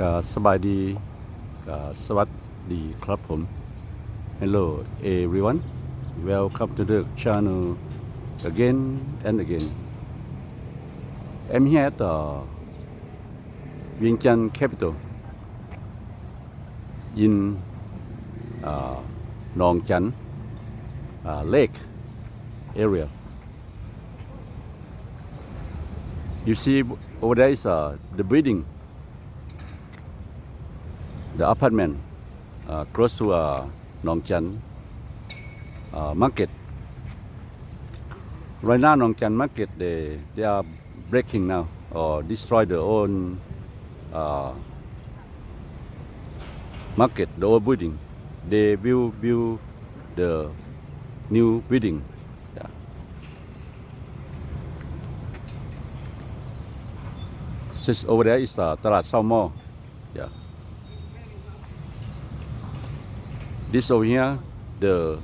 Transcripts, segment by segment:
ก็สบายดีก็สวัสดีครับผม Hello everyone welcome to the channel again and again I'm here at the Vientiane capital in uh, Nong Chan uh, lake area you see over there is uh, the building the apartment uh, close to uh, Nong Chan uh, market. Right now, Nong Chan market they they are breaking now or destroy their own uh, market, the old building. They will build the new building. Yeah. Since over there is uh, Talat Mall. Yeah. This over here, the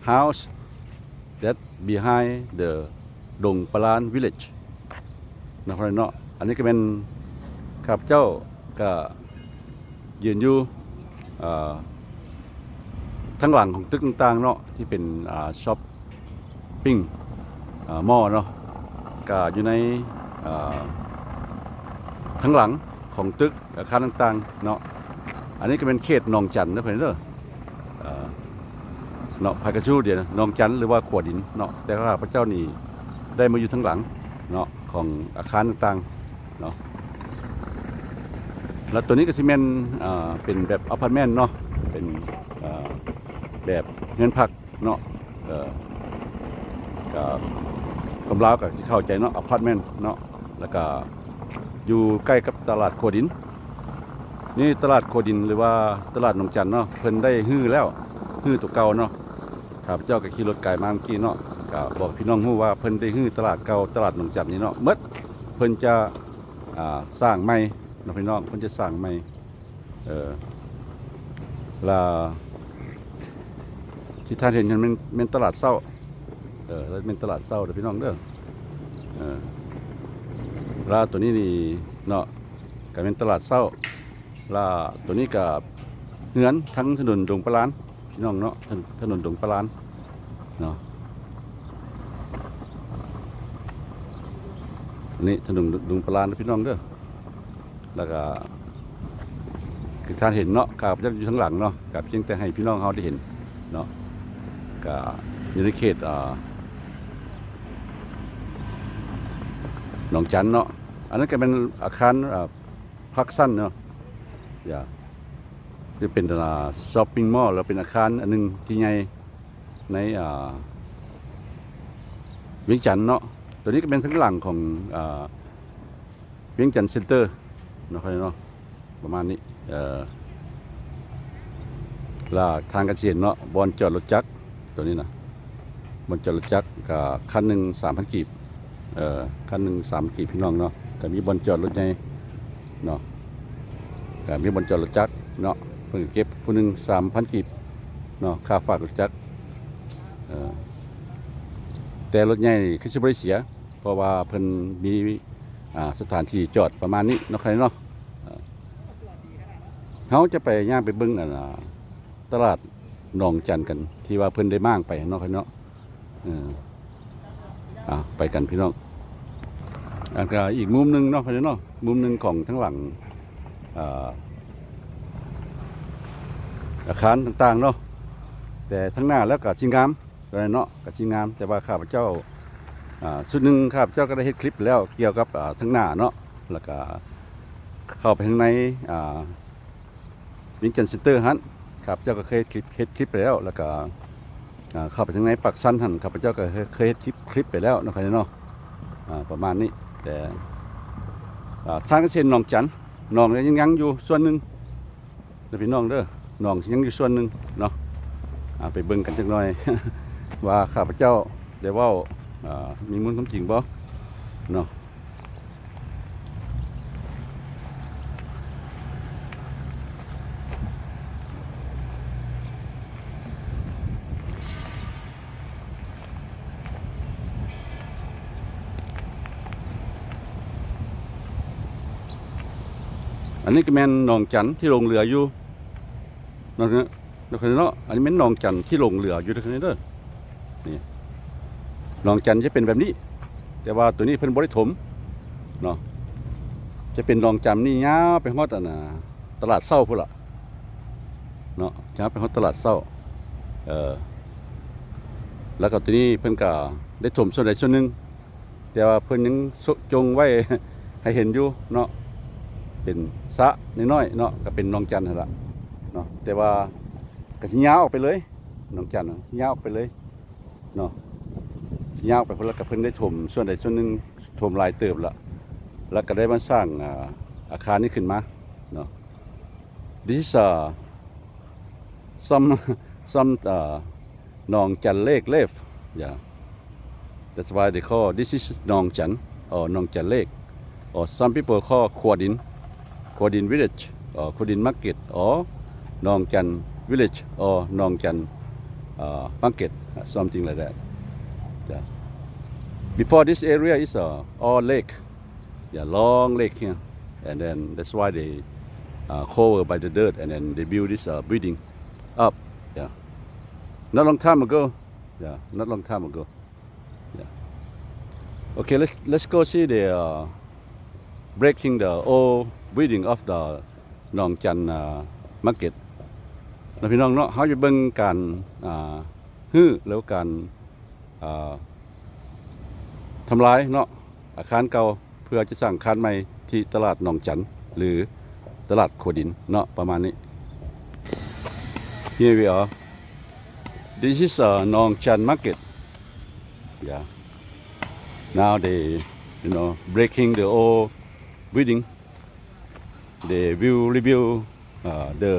house that behind the Dong Palan village นะครับเนาะอันนี้ก็เป็นข้าพเจ้าก็ยืนอยู่ทั้งหลังของตึกต่างๆเนาะที่เป็นช้อปปิ้งอ่ามอเนาะก็อยู่ในทั้งหลังของตึกอาคารต่างๆเนาะอันนี้ก็เป็นเขตหนองจันทน์นะเพื่อนเด้อ เนาะพายกระชูเดียวนะนองจันทน์หรือว่าขวดดินเนาะแต่ข้าพระเจ้านี่ได้มาอยู่ทั้งหลังเนาะของอาคารต่างๆเนาะแล้วตัวนี้ก็ซีเมนอ่าเป็นแบบอพาร์ตเมนต์เนาะเป็นแบบเงินพักเนาะเอ่อก็กำลาวกับที่เข้าใจเนาะอพาร์ตเมนต์เนาะแล้วก็อยู่ใกล้กับตลาดโคดิน นี่ตลาดโคดินหรือว่าตลาดหนองจันเนาะเพิ่นได้ฮื้อแล้วฮื้อตัวเก่าเนาะข้าพเจ้าก็ขี่รถไก่มาเมื่อกี้เนาะก็บอกพี่น้องฮู้ว่าเพิ่นได้ฮื้อตลาดเก่าตลาดหนองจันนี่เนาะเมื่อเพิ่นจะสร้างใหม่เนาะพี่น้องเพิ่นจะสร้างใหม่เออแลาที่ท่านเห็นมันเป็นเป็นตลาดเศร้าเออแล้วเป็นตลาดเศร้าเด้อพี่น้องเด้อเออลาตัวนี้นี่เนาะก็เป็นตลาดเศร้า ล้วตัวนี้กับเหือนทั้งถนนดงปลาลานพี่น้องเนาะถนถนนดงปลาลานเนาะอันนี้ถนนดงปลาลานพี่น้องเด้อแล้วก็คือท่านเห็นเนาะกับจะอยู่ข้งหลังเนาะกับเพียงแต่ให้พี่น้องเขาได้เห็นเนาะกับอยู่ในเขตอ่าหนองจันเนาะอันนั้นก็เป็นอาคารอ่าพักสั้นเนาะ อย่าจะเป็นตลาดช้อปปิ้งมอลล์แล้วเป็นอาคารอันหนึงที่ใหญ่ในอ่าเวียงจันทน์เนาะตัวนี้ก็เป็นทั้งหลังของอ่าเวียงจันทน์เซ็นเตอร์เนาะครับเนาะประมาณนี้เอ่อแลาทางเกษตรเนาะบอลจอดรถจักรตัวนี้นะบอลจอดรถจักรกับคันหนึ่งสามพันกีบเอ่อคันหนึ่งสามกีบพี่น้องเนาะแต่มีบอลจอดรถใหญ่เนาะ มีบนจอรถจักรเนาะเพิ่งเก็บผู้หนึ่งสามพันกีบเนาะค่าฝากรถจักรแต่รถใหญ่คือสิบริเสีย เพราะว่าเพิ่นมีสถานที่จอดประมาณนี้เนาะใครเนาะเขาจะไปย่างไปเบิ้งตลาดหนองจันกัน ที่ว่าเพิ่นได้มางไปเนาะใครเนาะไปกันพี่น้องอันก็อีกมุมหนึ่งเนาะใครเนาะมุมหนึ่งของทั้งหลัง อาคารต่างๆเนาะแต่ทั้งหน้าแล้วก็ชิงงามอะไรเนาะกับชิงงาม แต่ว่าข้าพเจ้าอ่าสุดหนึ่งข้าพเจ้าก็ได้เฮ็ดคลิปแล้วเกี่ยวกับทั้งหน้าเนาะแล้วก็เข้าไปข้างในอ่าวิงจันเซ็นเตอร์ฮันข้าพเจ้าก็เคยคลิปเฮ็ดคลิปไปแล้ว แล้วก็เข้าไปทางในปักสั้นหันข้าพเจ้าก็เคยเฮ็ดคลิปคลิปไปแล้วนะครับเนาะประมาณนี้แต่ทางเส้นหนองจัน น้องยังยังอยู่ส่วนหนึ่งเดี๋ยวพี่น้องเด้อน้องยังอยู่ส่วนหนึ่งเนาะไปเบิ่งกันจักหน่อย ว่าข้าพเจ้าได้ว่ามีมูลความจริงบ่เนาะ นนี้ก็แม่นหนองจันที่ลงเรืออยู่นอกนั้นนอกนั้นเนาะอันนี้แม่นหนองจันที่ลงเรืออยู่ตรงนี้เด้อนี่หนองจันจะเป็นแบบนี้ แต่ว่าตัวนี้เพิ่นบ่ได้ถมเนาะจะเป็นหนองจันนี่ยาวไปฮอดอันน่ะตลาดเศร้าพุ่นละเนาะยาวไปฮอดตลาดเศร้าเออแล้วก็ตัวนี้เพิ่นก็ได้ถมส่วนใดส่วนหนึ่งแต่ว่าเพิ่นยังจงไว้ให้เห็นอยู่เนาะ เป็นสะน้อยๆเนาะก็เป็นหนองจันทร์นั่นละเนาะแต่ว่าก็สิยาวออกไปเลยหนองจันทร์น่ะสิยาวออกไปเลยเนาะสิยาวออกไปเพนละก็เพิ่นได้ถมส่วนใดส่วนหนึ่งถมลายเติบละแล้วก็ได้มาสร้างอาคารนี้ขึ้นมาเนาะ This uh, some some uh, นองจันเลก left yeah that's why they call this is นองจัน or หนองจันเลก or some people call Kwadin Kwadin village or Kwadin market or Nong Chan village or Nong Chan uh, market uh, something like that. Yeah. before this area is uh, all lake. Yeah long lake here. And then that's why they uh, cover by the dirt and then they build this uh, building up. Yeah. Not long time ago. Yeah not long time ago. Yeah. Okay let's let's go see the uh, breaking the old building of the นองจันอ่า market นะพี่น้องเนาะเขาจะเบิ่งการฮื้อแล้วการทำลายเนาะอาคารเก่าเพื่อจะสร้างอาคารใหม่ที่ตลาดหนองจันหรือตลาดโคดินเนาะประมาณนี้ Here we are This is a หนองจัน market yeah now they you know breaking the old building they will rebuild uh, the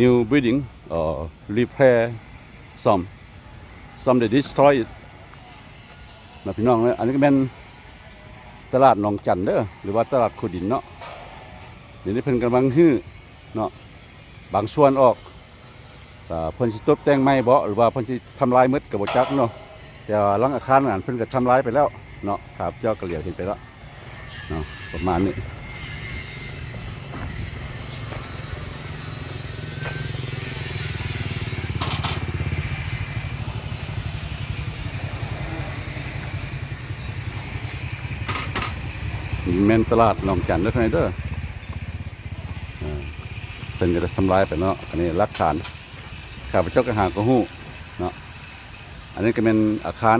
new building or repair some some they destroy it นะพี่น้องเลยอันนี้ก็เป็นตลาดหนองจันเด้อหรือว่าตลาดขุดินเนาะเดี๋ยวนี้เพิ่นกำลังฮื้อเนาะบางส่วนออกอ่าเพิ่นสิตบแต่งใหม่บ่หรือว่าเพิ่นสิทำลายหมดก็บ่จักเนาะแต่ว่าหลังอาคารนั้นเพิ่นก็ทำลายไปแล้วเนาะครับเจ้าก็เหลียวเห็นไปแล้ว ประมาณนี้แม่นตลาดหนองจันทร์ด้วยไงเด้อเป็นจะทำลายไปเนาะ อันนี้หลักฐานข้าพเจ้าก็หากระหู้เนาะ อันนี้ก็เป็นอาคาร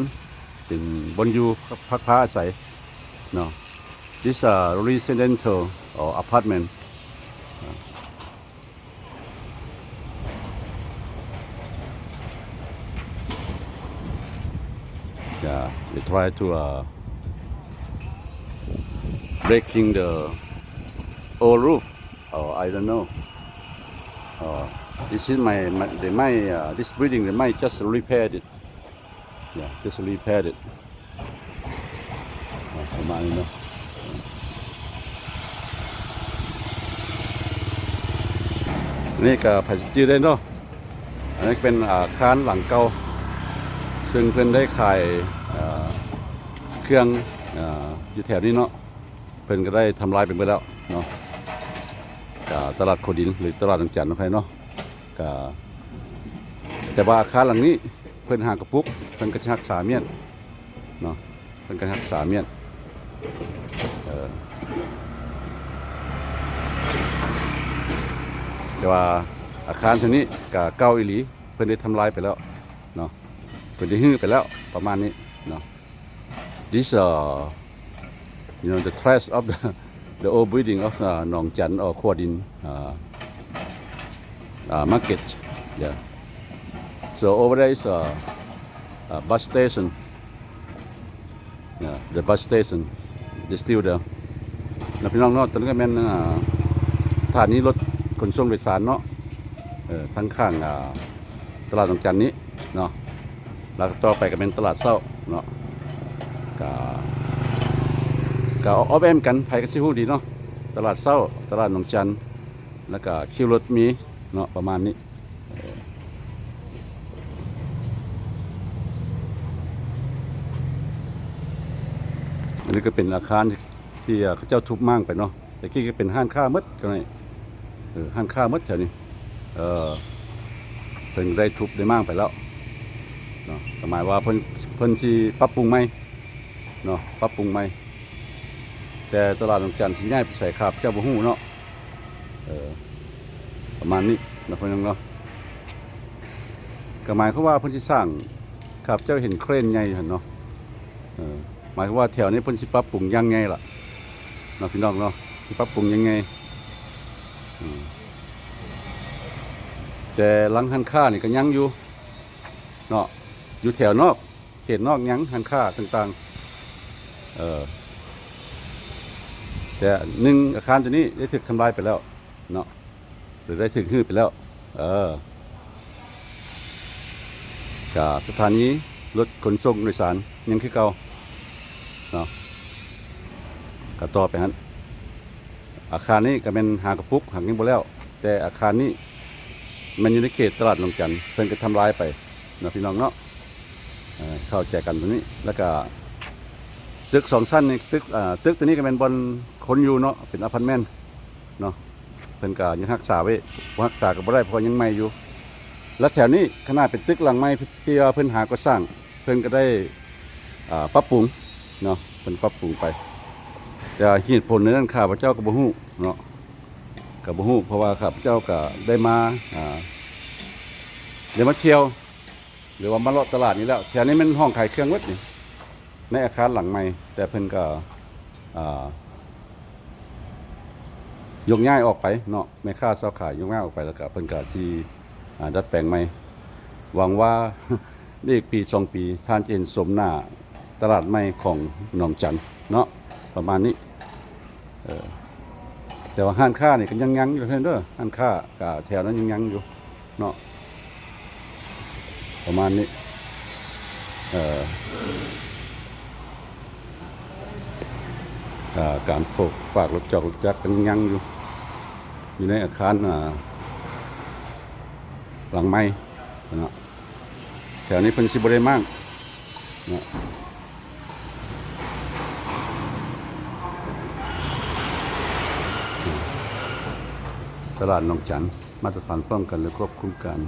เป็นบนอยู่พักผ้าอาศัยเนาะ This is a residential or apartment. Yeah, they try to uh, breaking the old roof. Oh, I don't know. Oh, this is my, my they might uh, this building they might just repaired it. Yeah, just repaired it. Oh, I don't know. อันนี้ก็ผัดจีได้เนาะอันนี้เป็นอาคารหลังเก่าซึ่งเพิ่อนได้ขายเครื่องออยู่แถวนี้เนาะเพิ่อนก็ได้ทำลายไปหมดแล้วเนาะตลาดโคดินหรือตลาดตังจันทร์นะครับเนาะก็แต่ว่าอาคารหลังนี้เพิ่อนหางกระปุกเพิ่นก็ชักษาเมียนเนาะเพิ่นก็ชักษาเมียนเออ แต่ว่าอาคารชนี้ก็เก่าอีหลีเพิ่นได้ทำลายไปแล้วเนาะเพิ่นได้ฮื้อไปแล้วประมาณนี้เนาะ this uh you know the trash of the the old building of uh, Nong Chan or Kwadin uh, uh, market. Yeah. So over there is a, a bus station. Yeah, the bus station. They still there. นะพี่น้องเนาะตอนนี้ก็เป็นอ่าสถานีรถ ขนส่งโดยสารเนาะเออทั้งข้างตลาดตรงจันนี้เนาะแล้วต่อไปก็เป็นตลาดเศร้าเนาะก็ก็ออฟแอมกันไผก็สิฮู้ดีเนาะตลาดเศร้าตลาดหนองจันแล้วก็คิวรถมีเนาะประมาณนี้อันนี้ก็เป็นอาคารที่เขาเจ้าทุบมั่งไปเนาะแต่กี้ก็เป็นห้านค้าหมดก็เออ ห้านค้าหมดแถวนี้เออเพิ่นได้ทุบได้มั่งไปแล้วเนาะหมายว่าเพิ่นเพิ่นสิปรับปรุงใหมเนาะปรับปรุงใหมแต่ตลาดหนองจันทร์สิย้ายไปใส่ขาบเจ้าบ่ฮู้เนาะเออประมาณนี้นะเพิ่นเนาะก็หมายควาว่าเพิ่นสิสร้างขาบเจ้าเห็นเครนใหญ่หั่นเนาะเออหมายว่าแถวนี้เพิ่นสิปรับปรุงยังไงล่ะเนาะพี่น้องเนาะสิปรับปรุงยังไง แต่หลังหันค่านี่ก็ยังอยู่เนาะอยู่แถวนอก เขตนอกยังหันค่าต่างๆ เออแต่หนึ่งอาคารตัวนี้ได้ถูกทำลายไปแล้ว เนาะหรือได้ถูกฮื้อไปแล้ว เออกับสถานีรถขนส่งโดยสารยังคือเก่าเนาะก็ต่อไปฮัน อาคารนี้ก็เป็นหางกระปุกหักยังบ่แล้ว แต่อาคารนี้มันอยู่ในเขตตลาดหนองจันทน์เพิ่นก็ทำลายไปนาะพี่น้องเนาะเอ่อเข้าใจกันตรงนี้ แล้วก็ตึกสองชั้นนี่ตึกอ่าตึกตัวนี้ก็เป็นบอนคนอยู่เนาะเป็นอพาร์ตเมนต์เนาะเพิ่นก็ยังรักษาไว้รักษาก็บ่ได้เพราะยังใหม่อยู่ แล้วแถวนี้ขนาดเป็นตึกหลังไม้ที่ว่าเพิ่นหาก็สร้าง เพิ่นก็ได้อ่าปรับปรุงเนาะเพิ่นปรับปรุงไป แต่เหตุผลในนั้นข้าพเจ้าก็บ่ฮู้เนาะก็บ่ฮู้เพราะว่าข้าพเจ้าก็ได้มาอ่าได้มาเที่ยวหรือว่ามาเลาะตลาดนี้แล้วแถวนี้มันห้องขายเครื่องวัดนี่ในอาคารหลังใหม่ แต่เพิ่นก็อ่ายกย้ายออกไปเนาะแม่ค้าเสาขายยกย้ายออกไปแล้วก็เพิ่นก็สิอ่าดัดแปลงใหม่หวังว่านี่อีกปีสองปีท่านจะเห็นสมหน้าตลาดใหม่ของหนองจันทน์เนาะ ประมาณนี้เออแต่ว่าห้านค้านี่ก็ยังยังอยู่เท่านั้นเด้อห้านค้ากับแถวนั้นยังยังอยู่เนาะประมาณนี้เออาการฝกฝากรถจอกรถจักรยังยังอยู่ อยู่ในอาคารอ่าหลังไม้เนาะแถวนี้เพิ่นสิบ่ได้มากเนาะ ตลาดหนองจันมาตรฐานป้องกันและควบคุมการ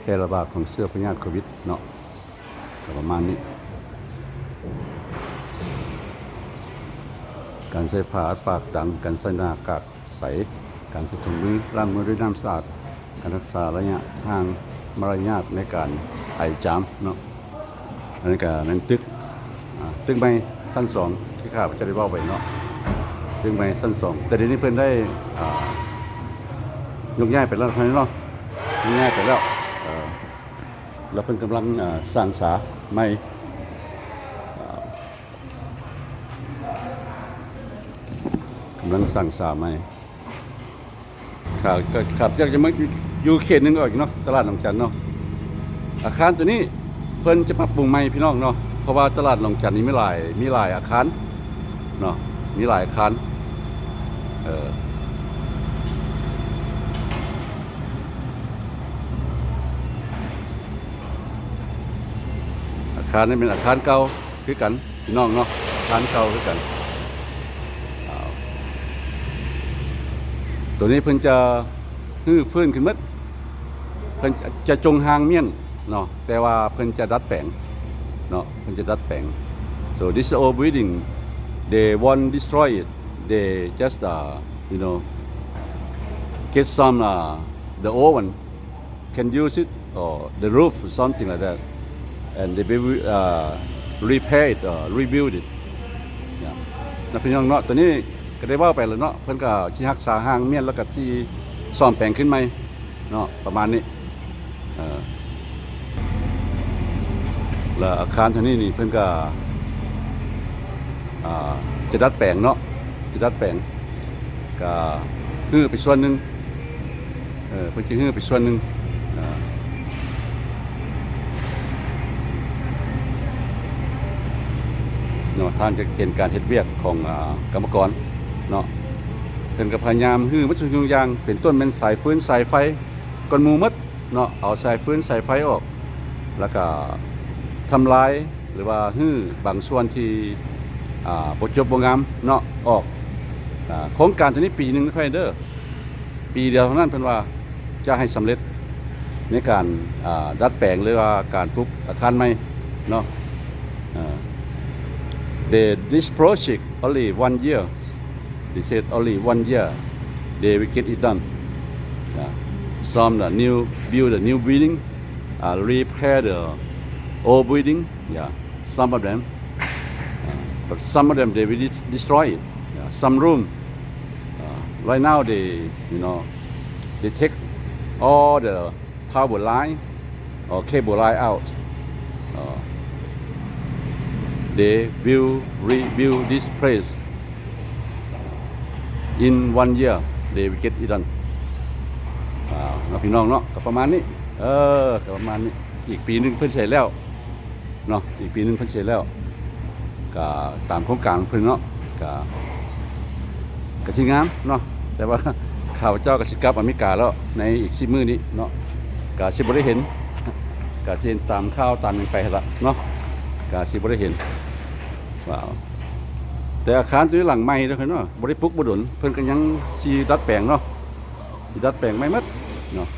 แพร่ระบาดของเชื้อพยาธิโควิดเนาะประมาณนี้ การใส่ผ้าปากดัง การใส่หน้ากากใส การใส่ถุงมือล้างมือด้วยน้ำสะอาด การรักษาระยะทางมารยาทในการไอจามเนาะอันนี้ก็นั่นตึกตึกใหม่สั้นสองที่ข้าพเจะได้เว่าไปเนาะตึกใหม่สั้นสองแต่เดี๋ยวนี้เพิ่อนได้อ่า ยกย้ายไปแล้วเท่านั้นเนาะยกย้ายไปแล้วเอ่อแล้วเพิ่นกำลังสร้างสาใหม่กำลังสร้างสาใหม่ครับก็ครับอยากจะมาอยู่เขตหนึงก็อีกเนาะตลาดหนองจันเนาะอาคารตัวนี้เพิ่นจะปรับปรุงใหม่พี่น้องเนาะเพราะว่าตลาดหนองจันนี้มีหลายมีหลายอาคารเนาะมีหลายอาคารเออ คารนี่เป็นอาคารเก่าคือกันพี่น้องเนาะอาคารเก่าคือกัน ตัวนี้เพิ่นจะฮื้อฟื้นขึ้นมัดเพิ่นจะจงหางเมี่ยนเนาะแต่ว่าเพิ่นจะดัดแปลงเนาะเพิ่นจะดัดแปลง so this old building they won't destroy it they just uh, you know get some uh, the oven can use it or the roof something like that and they will uh, repair it or rebuild it เนี่ยนะพี่น้องเนาะตัวนี้ก็ได้ว่าไปแล้วเนาะเพิ่นก็สิรักษาห้างเมียนแล้วก็สิซ่อมแปลงขึ้นใหม่เนาะประมาณนี้แล้วอาคารเท่านี้นี่เพิ่นก็จะดัดแปลงเนาะจะดัดแปลงก็ฮื้อไปส่วนหนึงเออเพิ่นสิฮื้อไปส่วนหนึงอ่า เนาะท่านจะเห็นการเฮ็ดเวียกของอกรรมกรเนาะเพิ่นก็พยายามฮื้อวัตถุอย่างเป็นต้นเป็นสายฟืนสายไฟก้อนมูหมดเนาะเอาสายฟืนสายไฟออก แล้วก็ทำลายหรือว่าฮื้อบางส่วนที่อ่าบ่จบบ่งามเนาะออกอ่าโครงการตัวนี้ปีหนึ่งครับเด้อปีเดียวเท่านั้นเพิ่นว่าจะให้สำเร็จในการอ่าดัดแปลงหรือว่าการปลูกอาคารใหม่เนาะอ่า they this project only one year. They said only one year they will get it done. Yeah. some the new build a new building uh, repair the old building. Yeah. Some of them. Uh, but some of them they will destroy it. Yeah. some room. Uh, right now they you know they take all the power line or cable line out they will rebuild this place in one year they will get it done อ่าเนาะพี่น้องเนาะก็ประมาณนี้ เออก็ประมาณนี้ อีกปีหนึงเพิ่นเสร็จแล้ว เนาะ อีกปีหนึงเพิ่นเสร็จแล้วก็ตามโครงการเพิ่นเนาะก็ก็สิงามเนาะ แต่ว่าข้าพเจ้าก็สิกลับอเมริกาแล้วในอีกสิมื้อนี้เนาะก็สิบ่ได้เห็นก็สิเห็นตามข่าวตามหยังไปละเนาะ ก็สิบ่ได้เห็นว้าวแต่อาคารตัวนี้หลังใหม่เด้อเพิ่นเนาะบ่ได้ปลุกบ่ดนเพิ่นก็ยังสิดัดแปลงเนาะสิดัดแปลงใหม่หมดเนาะ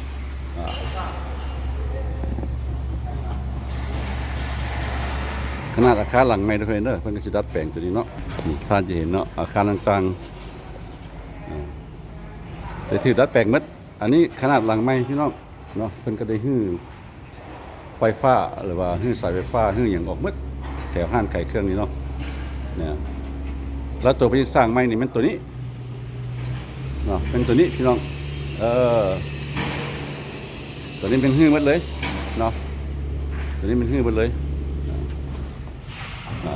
ขนาดอาคารหลังใหม่เด้อเพิ่นเด้อเพิ่นก็สิดัดแปลงตัวนี้เนาะนี่ท่านจะเห็นเนาะอาคารต่างๆแต่ถือดัดแปลงหมดอันนี้ขนาดหลังใหม่พี่น้องเนาะเพิ่นก็ได้ฮื้อ ไฟฟ้าหรือว่าหื้อสายไฟฟ้าหื้ออย่างออกมืดแถวห้านไข่เครื่องนี้เนาะเนี่ยแล้วตัวที่สร้างไม้นี่มันตัวนี้เนาะเป็นตัวนี้พี่น้องเออตัวนี้เป็นหื้อหมดเลยเนาะตัวนี้เป็นหื้อหมดเลยอ่า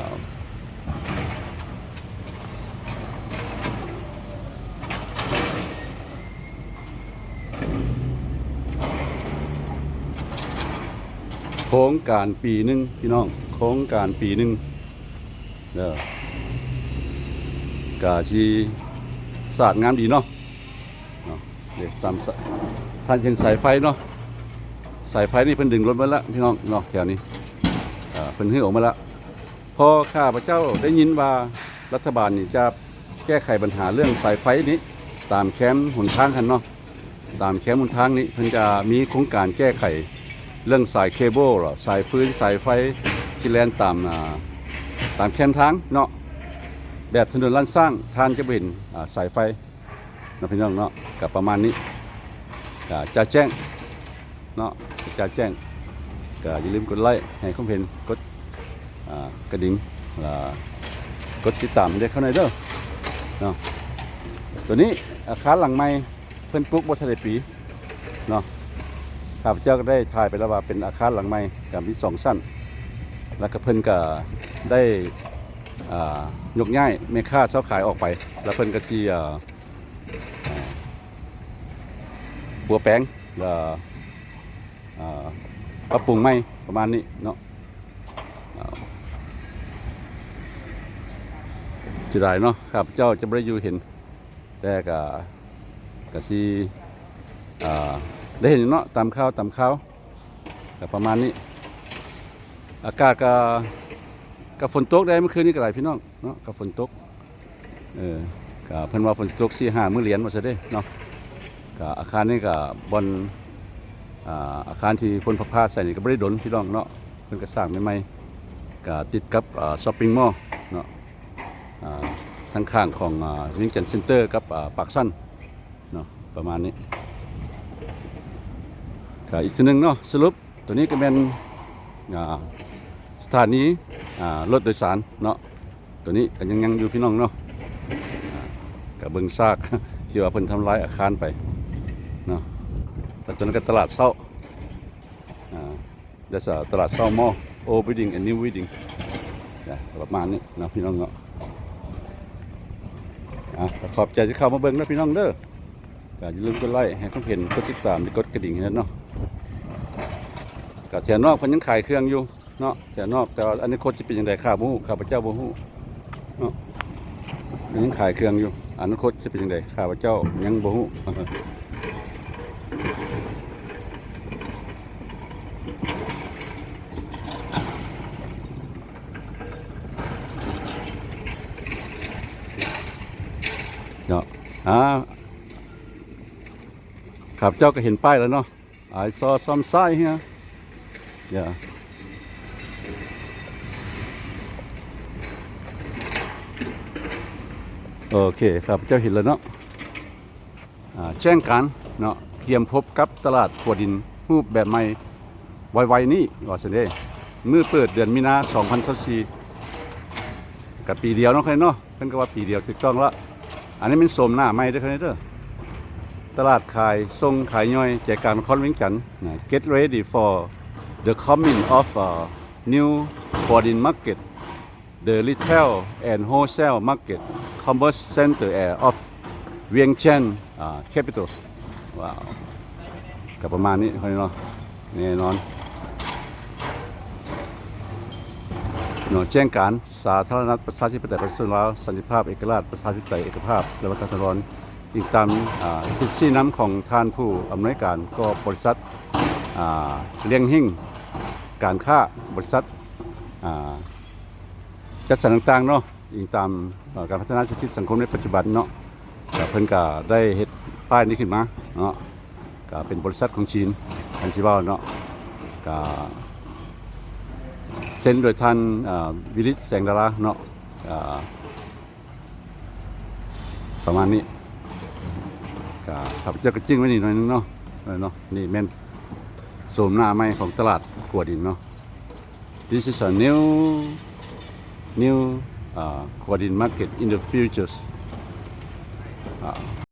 โครงการปีหนึ่งพี่น้อง โครงการปีหนึ่งเด้อกาชีศาสตร์งามดีเนาะเนาะเดี๋ยวตามท่านเห็นสายไฟเนาะสายไฟนี่เพิ่นดึงรถมาแล้วพี่น้องเนาะแถวนี้เพิ่นหื้อออกมาแล้วพอข้าพระเจ้าได้ยินว่ารัฐบาลนี่จะแก้ไขปัญหาเรื่องสายไฟนี้ ตามแคมป์หนทางกันเนาะตามแคมป์หนทางนี้เพิ่นจะมีโครงการแก้ไข เรื่องสายเคเบิลหรอสายฟื้นสายไฟที่แล่นตามตามแคมทางเนาะแบบถนนลั่นสร้างทานจะเป็นสายไฟนะพี่น้องเนาะกับประมาณนี้ก็จะแจ้งเนาะจะแจ้งก็อย่าลืมกดไลค์ให้คอมเพนกดกระดิ่งกดติดตามได้เข้าในเด้อเนาะตัวนี้อาคารหลังใหม่เพิ่นปลูกบ่ทันได้ปีเนาะ ข้าพเจ้าก็ได้ถ่ายไปแล้วว่าเป็นอาคารหลังใหม่กับมีสองสั้น แล้วก็เพิ่นก็ได้ยกย้ายเมค่าเสาขายออกไป แล้วเพิ่นก็ที่บัวแปลงแล้วปรับปรุงใหม่ประมาณนี้เนาะจะได้เนาะข้าพเจ้าจะไม่ได้อยู่เห็น แต่ก็ก็ที่อ่า ได้เห็นเนาะตามข้าวตามข้าวก็ประมาณนี้ อากาศก็กับฝนตกได้เมื่อคืนนี้ก็หลายพี่น้องเนาะกับฝนตกเออก็เพิ่นว่าฝนตกสี่ห้ามื้อเหรียญว่าซะเด้เนาะก็อาคารนี้ก็บอนอ่าอาคารที่พนพระพาใส่นี่ก็บ่ได้ดนพี่น้องเนาะเพิ่นก็สร้างใหม่ๆก็ติดกับอ่าช้อปปิ้งมอลล์เนาะอ่าทางข้างของอ่าวิงเจนเซ็นเตอร์กับอ่าปากซันเนาะประมาณนี้ ก็อีกทีหนึงเนาะสรุปตัวนี้ก็เป็นสถานีรถโดยสารเนาะตัวนี้ก็ยังยังอยู่พี่น้องเนาะกับเบิงซากที่ว่าเพิ่นทำลายอาคารไปเนาะแตัวนั้นก็ตลาดเศร้าเดี๋ยวจะตลาดเศร้ามอโอบิดิงอันนิวบิดิงประมาณนี้นะพี่น้องเนาะขอบใจที่เข้ามาเบิ่งนะพี่น้องเด้ออย่าลืมกดไลค์ให้เขาเห็นกดติดตามกดกระดิ่งให้นะเนาะ ก็แถวนอกเพิ่นยังขายเครื่องอยู่เนาะแถวนอกแต่ว่าอนาคตจะเป็นยังไงข้าบ่ฮู้ข้าพเจ้าบ่ฮู้เนาะเพิ่นยังขายเครื่องอยู่อนาคตจะเป็นยังไงข้าพเจ้ายังบ่ฮู้เนาะอ่าครับเจ้าก็เห็นป้ายแล้วเนาะ I saw some sign here yeah โอเคครับเจ้า เห็นแล้วเนาะอ่าแจ้งการเนาะเตรียมพบกับตลาดขวดินรูปแบบใหม่ไวๆนี้ว่าสิเด้มือเปิดเดือนมีนา2024กับปีเดียวเนาะครเนาะเพิ่นก็ว่าปีเดียวถูกต้องละอันนี้เป็นโสมหน้าใหม่เด้อครับเด้อตลาดขายส่งขายย่อยแจกการคอนเวนจันทน์นะ get ready for the coming of a new Guadin market the retail and wholesale market commerce center of Vientiane uh, capital ว้าวกับประมาณนี้คนนี้เนาะแน่นอนหน่วยแจ้งการสาธารณรัฐประชาธิปไตยประชาชนลาวสันติภาพเอกราชประชาธิปไตยเอกภาพและวัฒนธรรมอีกตามทิศชี้น้ำของท่านผู้อำนวยการก็บริษัท เลี้ยงหิ่งการค้าบริษัทจัดสรรต่างๆเนาะอิงตามการพัฒนาเศรษฐกิจสังคมในปัจจุบันเนาะก็เพิ่นก็ได้เฮ็ดป้ายนี้ขึ้นมาเนาะก็เป็นบริษัทของจีนทันชิว่าเนาะก็เซ็นโดยท่านวิริตแสงดาราเนาะประมาณนี้ก็ข้าพเจ้าก็จึ้งไว้นี่หน่อยนึงเนาะเนาะนี่แม่น โสมหน้าใหม่ของตลาดขวดินเนาะ This is a new new uh, Guadin market in the futures. Uh,